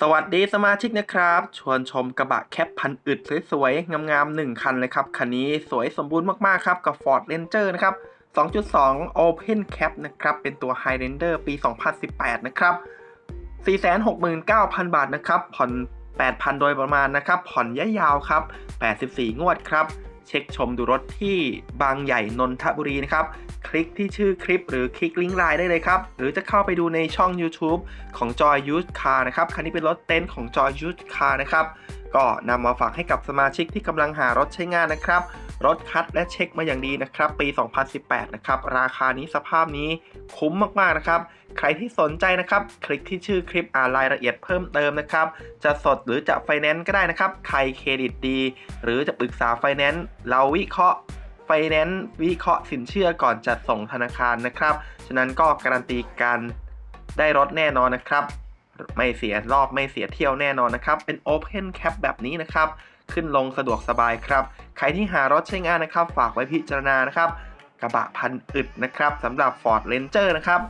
สวัสดีสมาชิกนะครับ ชวนชมกระบะแคปพันอึดสวยๆ งามๆ1คันเลยครับ คันนี้สวยสมบูรณ์มากๆครับ กับ Ford Ranger นะครับ 2.2 Open Cap นะครับ เป็นตัว Highlander ปี 2018 นะครับ 469,000 บาทนะครับ ผ่อน 8,000 โดยประมาณนะครับ ผ่อนย,ยาวครับ 84 งวดครับ เช็คชมดูรถที่บางใหญ่นนทบุรีนะครับ คลิกที่ชื่อคลิป หรือคลิกลิงก์ไลน์ได้เลยครับ หรือจะเข้าไปดูในช่อง YouTube ของ Joy Used Car นะครับ คันนี้เป็นรถเต็นท์ของ Joy Used Car นะครับ ก็นำมาฝากให้กับสมาชิกที่กำลังหารถใช้งานนะครับ รถคัดและเช็คมาอย่างดีนะครับ ปี 2018 นะครับ ราคานี้สภาพนี้คุ้มมากๆนะครับ ใครที่สนใจนะครับ คลิกที่ชื่อคลิปอ่านรายละเอียดเพิ่มเติมนะครับ จะสดหรือจะไฟแนนซ์ก็ได้นะครับ ใครเครดิตดี หรือจะปรึกษาไฟแนนซ์เราวิเคราะห์ ฟแนนซ์วิเคราะห์สินเชื่อก่อนจัดส่งธนาคารนะครับ ฉะนั้นก็การันตีการได้รถแน่นอนนะครับ ไม่เสียรอบไม่เสียเที่ยวแน่นอนนะครับ เป็น Open Cap แบบนี้นะครับ ขึ้นลงสะดวกสบายครับ ใครที่หารถใช้งานนะครับ ฝากไว้พิจารณานะครับ กระบะพันอึดนะครับสำหรับ Ford Ranger นะครับ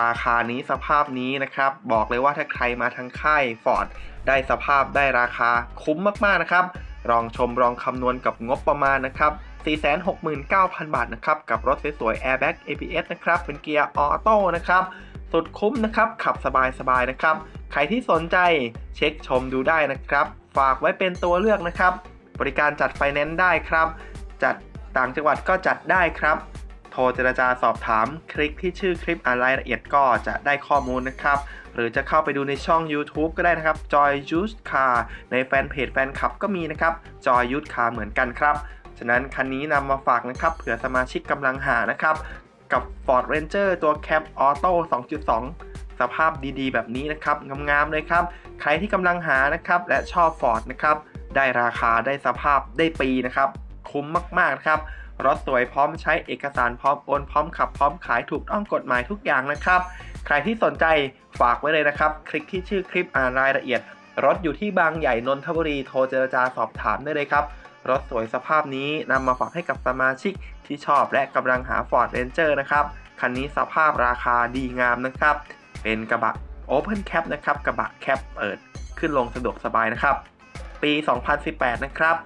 ราคานี้สภาพนี้นะครับ บอกเลยว่าถ้าใครมาทางค่าย Ford ได้สภาพได้ราคาคุ้มมากๆนะครับลองชมลองคำนวณกับงบประมาณนะครับ 469,000 บาทนะครับ กับรถสวยๆ Airbag ABS นะครับ เป็นเกียร์ออโต้นะครับ สุดคุ้มนะครับ ขับสบายๆนะครับ ใครที่สนใจเช็คชมดูได้นะครับ ฝากไว้เป็นตัวเลือกนะครับ บริการจัดไฟแนนซ์ได้ครับ จัดต่างจังหวัดก็จัดได้ครับ โทรเจรจาสอบถาม คลิกที่ชื่อคลิปอ่านรายละเอียดก็จะได้ข้อมูลนะครับ หรือจะเข้าไปดูในช่อง YouTube ก็ได้นะครับ Joy Used Car ในแฟนเพจแฟนคลับก็มีนะครับ Joy Used Car เหมือนกันครับ ฉะนั้นคันนี้นำมาฝากนะครับเผื่อสมาชิกกำลังหานะครับ กับ Ford Ranger ตัว Cap Auto 2.2 สภาพดีๆ แบบนี้นะครับงามๆเลยครับ ใครที่กำลังหานะครับและชอบ Ford นะครับได้ราคาได้สภาพได้ปีนะครับคุ้มมากๆนะครับรถสวยพร้อมใช้เอกสารพร้อมโอนพร้อมขับพร้อมขายถูกต้องกฎหมายทุกอย่างนะครับ ใครที่สนใจฝากไว้เลยนะครับ คลิกที่ชื่อคลิปอ่านรายละเอียด รถอยู่ที่บางใหญ่นนทบุรีโทรเจรจาสอบถามได้เลยครับ รถสวยสภาพนี้นำมาฝากให้กับสมาชิกที่ชอบและกำลังหา Ford Ranger นะครับ คันนี้สภาพราคาดีงามนะครับ เป็นกระบะ Open Cap นะครับ กระบะแคปเปิด ขึ้นลงสะดวกสบายนะครับ ปี 2018 นะครับ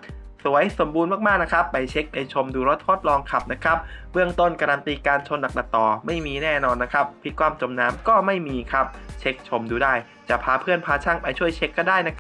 สวยสมบูรณ์มากๆนะครับ ไปเช็คไปชมดูรถทดลองขับนะครับ เบื้องต้นการันตีการชนหนักตัดต่อไม่มีแน่นอนนะครับพิกความจมน้ำก็ไม่มีครับ เช็คชมดูได้ จะพาเพื่อนพาช่างไปช่วยเช็คก็ได้นะครับ